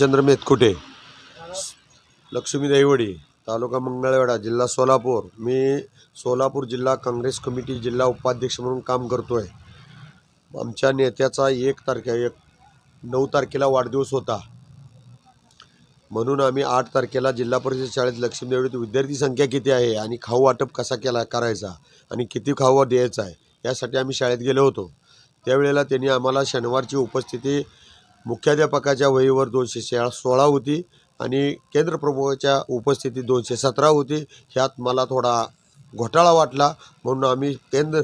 रामचंद्र मेतकुटे लक्ष्मी दैवडी तालुका मंगळवेढा जिल्हा सोलापूर. मी सोलापूर जिल्हा काँग्रेस कमिटी जिल्हा उपाध्यक्ष म्हणून काम करतो आहे आमच्या नेत्याचा एक तारखे एक नऊ तारखेला वाढदिवस होता. म्हणून आम्ही आठ तारखेला जिल्हा परिषद शाळेत लक्ष्मी देवडीत विद्यार्थी संख्या किती आहे आणि खाऊ वाटप कसा केला करायचा आणि किती खाऊ द्यायचा आहे यासाठी आम्ही शाळेत गेलो होतो. त्यावेळेला त्यांनी आम्हाला शनिवारची उपस्थिती मुख्याध्यापकाच्या वहीवर दोनशे शे सोळा होती आणि केंद्रप्रमुखाच्या उपस्थिती उपस्थितीत दोनशे सतरा होती. ह्यात मला थोडा घोटाळा वाटला. म्हणून आम्ही केंद्र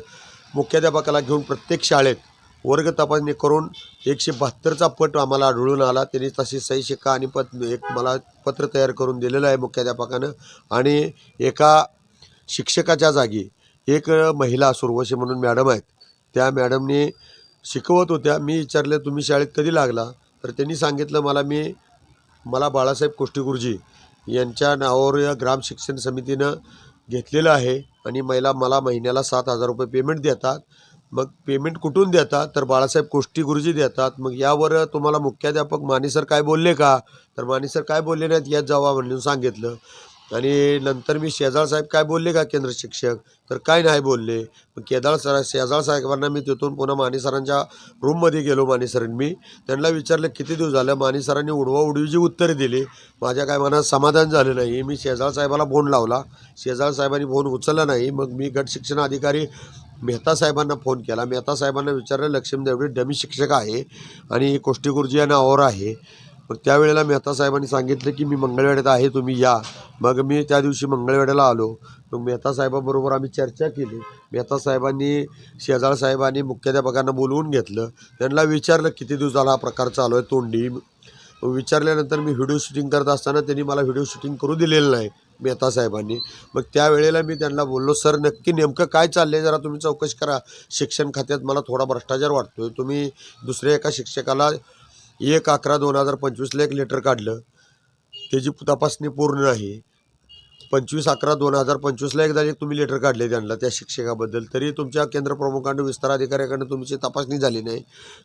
मुख्याध्यापकाला घेऊन प्रत्येक शाळेत वर्ग तपासणी करून एकशे बहात्तरचा पट आम्हाला आढळून आला. त्यांनी तशी सही शिक्का आणि पत एक मला पत्र तयार करून दिलेलं आहे मुख्याध्यापकानं. आणि एका शिक्षकाच्या जागी एक महिला सुरवशी म्हणून मॅडम आहेत. त्या मॅडमनी शिकवत होत्या. मी विचारलं तुम्ही शाळेत कधी लागला? तर त्यांनी सांगितलं मला मी मला बाळासाहेब कोष्टी गुरुजी यांच्या नावावर या ग्राम शिक्षण समितीनं घेतलेलं आहे आणि महिला मला महिन्याला सात हजार रुपये पेमेंट देतात. मग पेमेंट कुठून देतात? तर बाळासाहेब कोष्टी गुरुजी देतात. मग यावर तुम्हाला मुख्याध्यापक माने सर काय बोलले का? तर माने सर काय बोलले नाहीत? यात जावा म्हणून सांगितलं. आणि नंतर मी शेजाळ साहेब काय बोलले का केंद्र शिक्षक? तर काय नाही बोलले. मग केदाळ सर शेजाळ साहेबांना मी तिथून पुन्हा माने सरांच्या रूममध्ये गेलो माने सरांनी मी. त्यांना विचारलं किती दिवस झालं? माने सरांनी उडवा उडवीची उत्तरे दिली. माझ्या काय मनात समाधान झालं नाही. मी शेजाळ साहेबाला फोन लावला. शेजाळ साहेबांनी फोन उचलला नाही. मग मी गट शिक्षण अधिकारी मेहता साहेबांना फोन केला. मेहता साहेबांना विचारलं लक्ष्मी देवडे डमी शिक्षक आहे आणि कोष्टी गुरुजी या नावावर आहे. मग त्यावेळेला मेहता साहेबांनी सांगितलं की मी मंगळवेड्यात आहे तुम्ही या. मग मी त्या दिवशी मंगळवेड्याला आलो. मग मेहता साहेबाबरोबर आम्ही चर्चा केली. मेहता साहेबांनी शेजाळ साहेबांनी मुख्याध्यापकांना बोलवून घेतलं. त्यांना विचारलं किती दिवस झाला हा प्रकार चालू आहे तोंडी? विचारल्यानंतर मी व्हिडिओ शूटिंग करत असताना त्यांनी मला व्हिडिओ शूटिंग करू दिलेलं नाही मेहता साहेबांनी. मग त्यावेळेला मी त्यांना बोललो सर नक्की नेमकं काय चाललं आहे जरा तुम्ही चौकशी करा. शिक्षण खात्यात मला थोडा भ्रष्टाचार वाटतो आहे तुम्ही दुसऱ्या एका शिक्षकाला एक अकरा दोन हजार पंचवीसला एक लेटर काढलं. त्याची तपासणी पूर्ण आहे. पंचवीस अकरा दोन हजार पंचवीसला एकदा एक तुम्ही लेटर काढले त्यांना त्या शिक्षकाबद्दल. तरी तुमच्या केंद्र प्रमुखांना विस्तार अधिकाऱ्याकडनं तुमची तपासणी झाली नाही.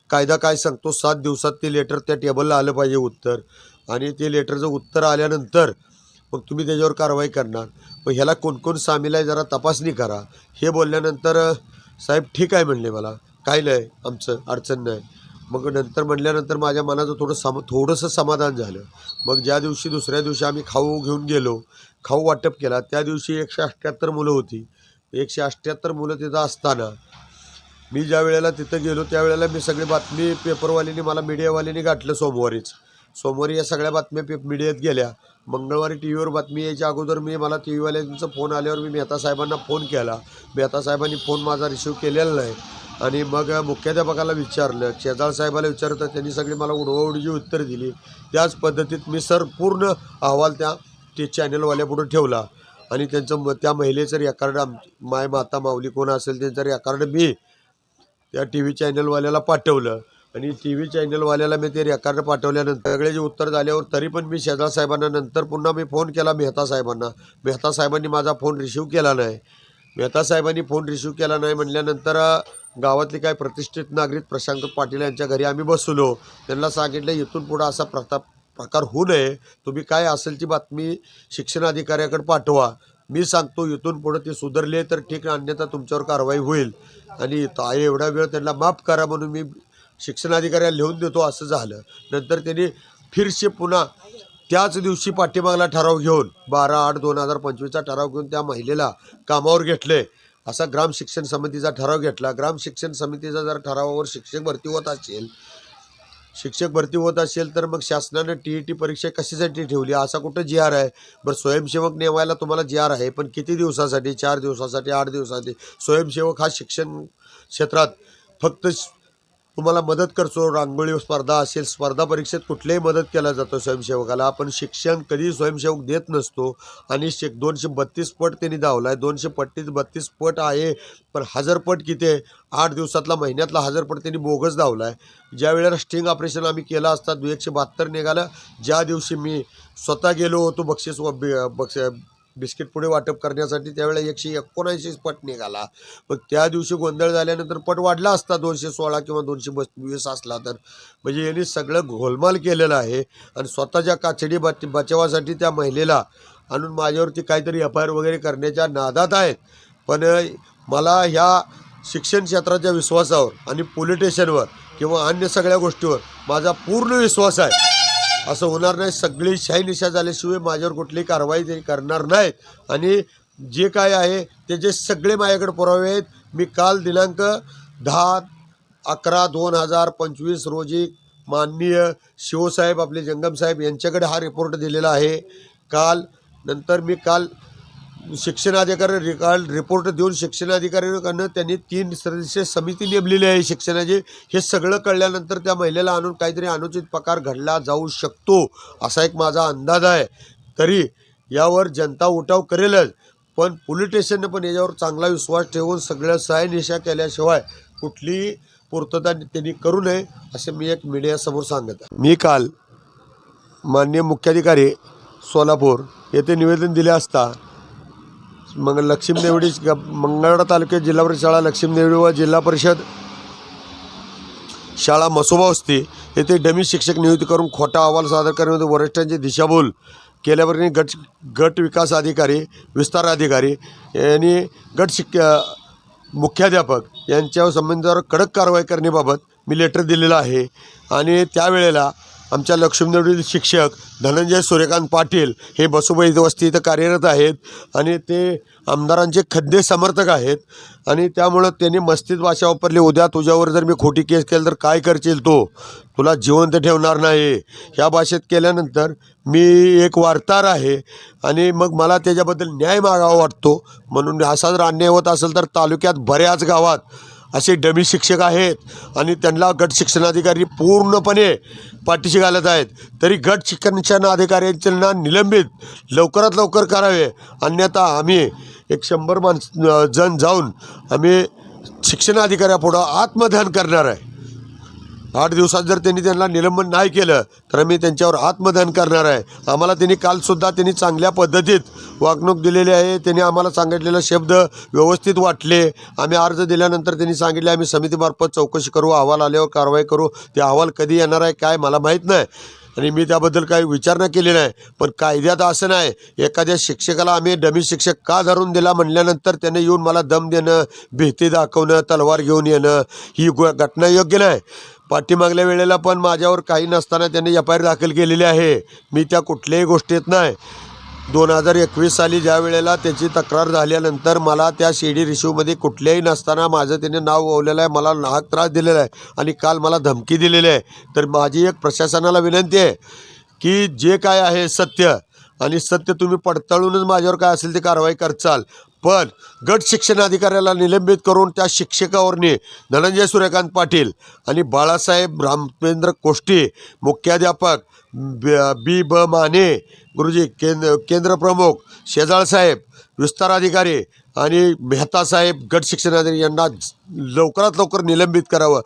कायदा काय सांगतो? सात दिवसात ते लेटर त्या टेबलला आलं पाहिजे उत्तर. आणि ते लेटरचं उत्तर आल्यानंतर मग तुम्ही त्याच्यावर कारवाई करणार. मग ह्याला कोणकोण सामील आहे जरा तपासणी करा. हे बोलल्यानंतर साहेब ठीक आहे म्हणले मला. काय नाही आमचं अडचण नाही. मग नंतर म्हणल्यानंतर माझ्या मनाचं थोडं सम थोडंसं समाधान झालं. मग ज्या दिवशी दुसऱ्या दिवशी आम्ही खाऊ घेऊन गेलो खाऊ वाटप केला त्या दिवशी एकशे अठ्ठ्याहत्तर मुलं होती. एकशे अठ्ठ्याहत्तर मुलं तिथं असताना मी ज्या वेळेला तिथं गेलो त्यावेळेला मी सगळी बातमी पेपरवालीने मला मीडियावालीने गाठलं सोमवारीच. सोमवारी या सगळ्या बातम्या पेप मीडियात गेल्या. मंगळवारी टी व्हीवर बातमी यायच्या अगोदर मी मला टी व्हीवाल्यांचा फोन आल्यावर मी मेहता साहेबांना फोन केला. मेहता साहेबांनी फोन माझा रिसिव्ह केलेला नाही. आणि मग मुख्याध्यापकाला विचारलं शेजाळ साहेबाला विचारलं तर त्यांनी सगळी मला उडवाउडीची उत्तर दिली. त्याच पद्धतीत मी सर पूर्ण अहवाल त्या ते चॅनलवाल्यापुढं ठेवला. आणि त्यांचं म त्या महिलेचं रेकॉर्ड आम माय माता माऊली कोण असेल त्यांचं रेकॉर्ड मी त्या टी व्ही चॅनलवाल्याला पाठवलं. आणि टी व्ही चॅनलवाल्याला मी ते रेकॉर्ड पाठवल्यानंतर सगळे जे उत्तर झाल्यावर तरी पण मी शेजार साहेबांना नंतर पुन्हा मी फोन केला मेहता साहेबांना. मेहता साहेबांनी माझा फोन रिसिव्ह केला नाही. मेहता साहेबांनी फोन रिसिव्ह केला नाही म्हटल्यानंतर गावातले काही प्रतिष्ठित नागरिक प्रशांत पाटील यांच्या घरी आम्ही बसलो. त्यांना सांगितलं इथून पुढं असा प्रताप प्रकार होऊ नये. तुम्ही काय असेल ती बातमी शिक्षण अधिकाऱ्याकडे पाठवा. मी सांगतो इथून पुढं ते सुधारले तर ठीक अन्यथा तुमच्यावर कारवाई होईल. आणि आहे एवढा वेळ त्यांना माफ करा म्हणून मी शिक्षणाधिकाऱ्याला लिहून देतो असं झालं. नंतर त्यांनी फिरशे पुन्हा त्याच दिवशी पाठीमागला ठराव घेऊन बारा आठ दोन हजार पंचवीसचा ठराव घेऊन त्या महिलेला कामावर घेतले. असा ग्राम शिक्षण समितीचा ठराव घेतला. ग्राम शिक्षण समितीचा जर ठरावावर शिक्षक भरती होत असेल शिक्षक भरती होत असेल तर मग शासनानं टी ई टी परीक्षा कशासाठी ठेवली? असा कुठं जी आर आहे? बरं स्वयंसेवक नेमायला तुम्हाला जी आर आहे पण किती दिवसासाठी? चार दिवसासाठी? आठ दिवसासाठी? स्वयंसेवक हा शिक्षण क्षेत्रात फक्त तुम्हाला मदत करतो. रांगोळी स्पर्धा असेल स्पर्धा परीक्षेत कुठल्याही मदत केला जातो स्वयंसेवकाला. पण शिक्षण कधी स्वयंसेवक देत नसतो. आणि शिक दोनशे बत्तीस पट त्यांनी धावला आहे दोनशे पट्टीस बत्तीस पट आहे पण हजार पट किती आहे? आठ दिवसातला महिन्यातला हजार पट त्यांनी बोगस धावला आहे ज्या वेळेला स्टिंग ऑपरेशन आम्ही केलं असता एकशे बहात्तर निघालं. ज्या दिवशी मी स्वतः गेलो होतो बक्षीस व बक्ष बिस्किट पुढे वाटप करण्यासाठी त्यावेळेला एकशे एकोणऐंशीच पट निघाला. मग त्या दिवशी गोंधळ झाल्यानंतर पट वाढला असता दोनशे सोळा किंवा दोनशे बस वीस असला तर. म्हणजे यांनी सगळं घोलमाल केलेलं आहे आणि स्वतःच्या काचडी बच बचावासाठी त्या महिलेला आणून माझ्यावरती काहीतरी एफ आय आर वगैरे करण्याच्या नादात आहेत. पण मला ह्या शिक्षण क्षेत्राच्या विश्वासावर आणि पोलीस स्टेशनवर किंवा अन्य सगळ्या गोष्टीवर माझा पूर्ण विश्वास आहे. असं होणार नाही. सगळी शाहीनिशा झाल्याशिवाय माझ्यावर कुठली कारवाई ते करणार नाहीत आणि जे काय आहे ते जे सगळे माझ्याकडे पुरावे आहेत मी काल दिनांक दहा अकरा दोन हजार पंचवीस रोजी माननीय शिवसाहेब आपले जंगमसाहेब यांच्याकडे हा रिपोर्ट दिलेला आहे. काल नंतर मी काल शिक्षणाधिकारी रिकाल रिपोर्ट देऊन शिक्षणाधिकाऱ्यांकडनं त्यांनी तीन सदस्य समिती नेमलेली आहे शिक्षणाची. हे सगळं कळल्यानंतर त्या महिलेला आणून काहीतरी अनुचित प्रकार घडला जाऊ शकतो असा एक माझा अंदाज आहे. तरी यावर जनता उठाव करेलच पण पोलीस स्टेशननं पण याच्यावर चांगला विश्वास ठेवून सगळ्या सहायनिशा केल्याशिवाय कुठलीही पूर्तता त्यांनी करू नये असे मी एक मीडियासमोर सांगत आहे. मी काल माननीय मुख्याधिकारी सोलापूर येथे निवेदन दिले असता मग लक्ष्मी देवडी ग- तालुक्यात जिल्हा परिषद शाळा लक्ष्मी देवडी व जिल्हा परिषद शाळा मसोबा वस्ती. येथे डमी शिक्षक नियुक्ती करून खोटा अहवाल सादर करण्यामध्ये वरिष्ठांची दिशाभूल केल्याप्रमाणे गट गट विकास अधिकारी विस्तार अधिकारी यांनी गट शिक मुख्याध्यापक यांच्या संबंधावर कडक कारवाई करण्याबाबत मी लेटर दिलेलं आहे. आणि त्यावेळेला आमच्या लक्ष्मीनगरील शिक्षक धनंजय सूर्यकांत पाटील हे बसुबाई वस्ती इथं कार्यरत आहेत आणि ते आमदारांचे खद्दे समर्थक आहेत. आणि त्यामुळं त्यांनी मस्तीत भाषा वापरली. उद्या तुझ्यावर जर मी खोटी केस केली तर काय करशील तो? तुला जिवंत ठेवणार नाही. ह्या भाषेत केल्यानंतर मी एक वार्ताहर आहे आणि मग मला त्याच्याबद्दल न्याय मागावा वाटतो. म्हणून असा जर अन्याय होत असेल तर तालुक्यात बऱ्याच गावात असे डमी शिक्षक आहेत आणि त्यांना गट शिक्षणाधिकारी पूर्णपणे पाठीशी घालत आहेत. तरी गट शिक्षण अधिकाऱ्यांना निलंबित लवकरात लवकर करावे. अन्यथा आम्ही एक शंभर माणस जण जाऊन आम्ही शिक्षणाधिकाऱ्यापुढं आत्मध्यान करणार आहे. आठ दिवसात जर त्यांनी त्यांना निलंबन नाही केलं तर आम्ही त्यांच्यावर आत्मदान करणार आहे. आम्हाला त्यांनी कालसुद्धा त्यांनी चांगल्या पद्धतीत वागणूक दिलेली आहे. त्यांनी आम्हाला सांगितलेले शब्द व्यवस्थित वाटले. आम्ही अर्ज दिल्यानंतर त्यांनी सांगितले आम्ही समितीमार्फत चौकशी करू अहवाल आल्यावर कारवाई करू. ते अहवाल कधी येणार आहे काय मला माहीत नाही. आणि मी त्याबद्दल काही विचारणा केली नाही. पण कायद्यात असं नाही. एखाद्या शिक्षकाला आम्ही डमी शिक्षक का धरून दिला म्हणल्यानंतर त्याने येऊन मला दम देणं भीती दाखवणं तलवार घेऊन येणं ही घटना योग्य नाही. पाठीमागल्या वेळेला पण माझ्यावर काही नसताना त्यांनी एफ आय आर दाखल केलेली आहे. मी त्या कुठल्याही गोष्टीत नाही. दोन हजार एकवीस साली ज्या वेळेला त्याची तक्रार झाल्यानंतर मला त्या शिडी रिशिवमध्ये कुठल्याही नसताना माझं त्याने नाव ओवलेलं आहे. मला नाहक त्रास दिलेला आहे. आणि काल मला धमकी दिलेली आहे. तर माझी एक प्रशासनाला विनंती आहे की जे काय आहे सत्य आणि सत्य तुम्ही पडताळूनच माझ्यावर काय असेल ते कारवाई करचाल. पण गट शिक्षण अधिकाऱ्याला निलंबित करून त्या शिक्षकावरनी धनंजय सूर्यकांत पाटील आणि बाळासाहेब रामचंद्र कोष्टी मुख्याध्यापक ब- बी ब माने गुरुजी केंद्र केंद्रप्रमुख शेजाळसाहेब विस्तार अधिकारी आणि मेहता साहेब गट शिक्षणाधिकारी यांना लवकरात लवकर निलंबित करावं.